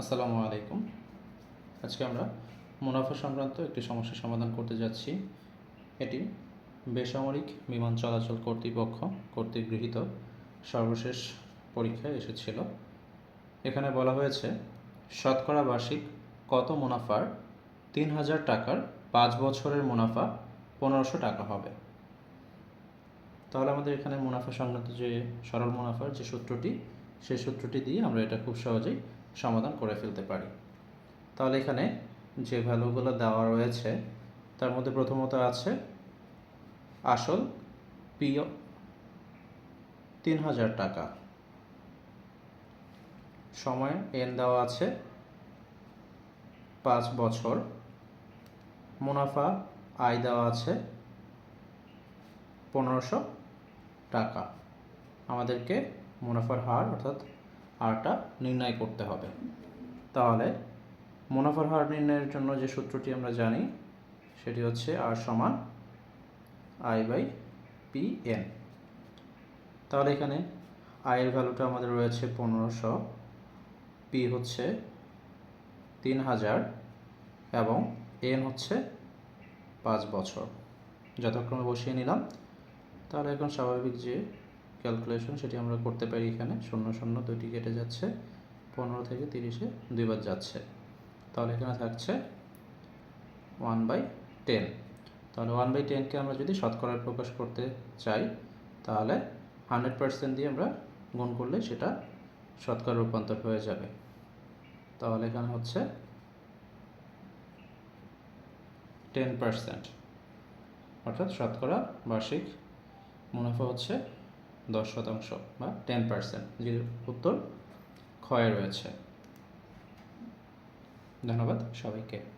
আসসালামু আলাইকুম। আজকে আমরা মুনাফা সংক্রান্ত একটি সমস্যার সমাধান করতে যাচ্ছি। এটি বেসামরিক বিমান চলাচল কর্তৃপক্ষ কর্তৃক গৃহীত সর্বশেষ পরীক্ষায় এসেছিল। এখানে বলা হয়েছে, শতকরা বার্ষিক কত মুনাফার তিন হাজার টাকার পাঁচ বছরের মুনাফা পনেরোশো টাকা হবে। তাহলে আমাদের এখানে মুনাফা সংক্রান্ত যে সরল মুনাফার যে সূত্রটি, সেই সূত্রটি দিয়ে আমরা এটা খুব সহজেই সমাধান করে ফেলতে পারি। তাহলে এখানে যে ভ্যালুগুলো দেওয়া রয়েছে, তার মধ্যে প্রথমত আছে আসল পিও তিন হাজার টাকা। সময় এন দেওয়া আছে পাঁচ বছর। মুনাফা আয় দেওয়া আছে পনেরোশো টাকা। আমাদেরকে মুনাফার হার অর্থাৎ হারটা নির্ণয় করতে হবে। তাহলে মুনাফার হার নির্ণয়ের জন্য যে সূত্রটি আমরা জানি, সেটি হচ্ছে আর সমান আই বাই পি এন তাহলে এখানে আয়ের ভ্যালুটা আমাদের রয়েছে পনেরোশো পি হচ্ছে তিন হাজার এবং এন হচ্ছে পাঁচ বছর। যথাক্রমে বসিয়ে নিলাম। তাহলে এখন স্বাভাবিক যে ক্যালকুলেশন সেটি আমরা করতে পারি এখানে। শূন্য শূন্য দুইটি কেটে যাচ্ছে। পনেরো থেকে তিরিশে দুইবার যাচ্ছে। তাহলে এখানে থাকছে ওয়ান বাই টেন তাহলে ওয়ান বাই টেনকে আমরা যদি শতকরায় প্রকাশ করতে চাই, তাহলে হান্ড্রেড পার্সেন্ট দিয়ে আমরা গুণ করলে সেটা শতকরা রূপান্তর হয়ে যাবে। তাহলে এখানে হচ্ছে টেন পার্সেন্ট অর্থাৎ শতকরা বার্ষিক মুনাফা হচ্ছে দশ শতাংশ বা টেন পার্সেন্ট যে উত্তর ক্ষয় রয়েছে। ধন্যবাদ সবাইকে।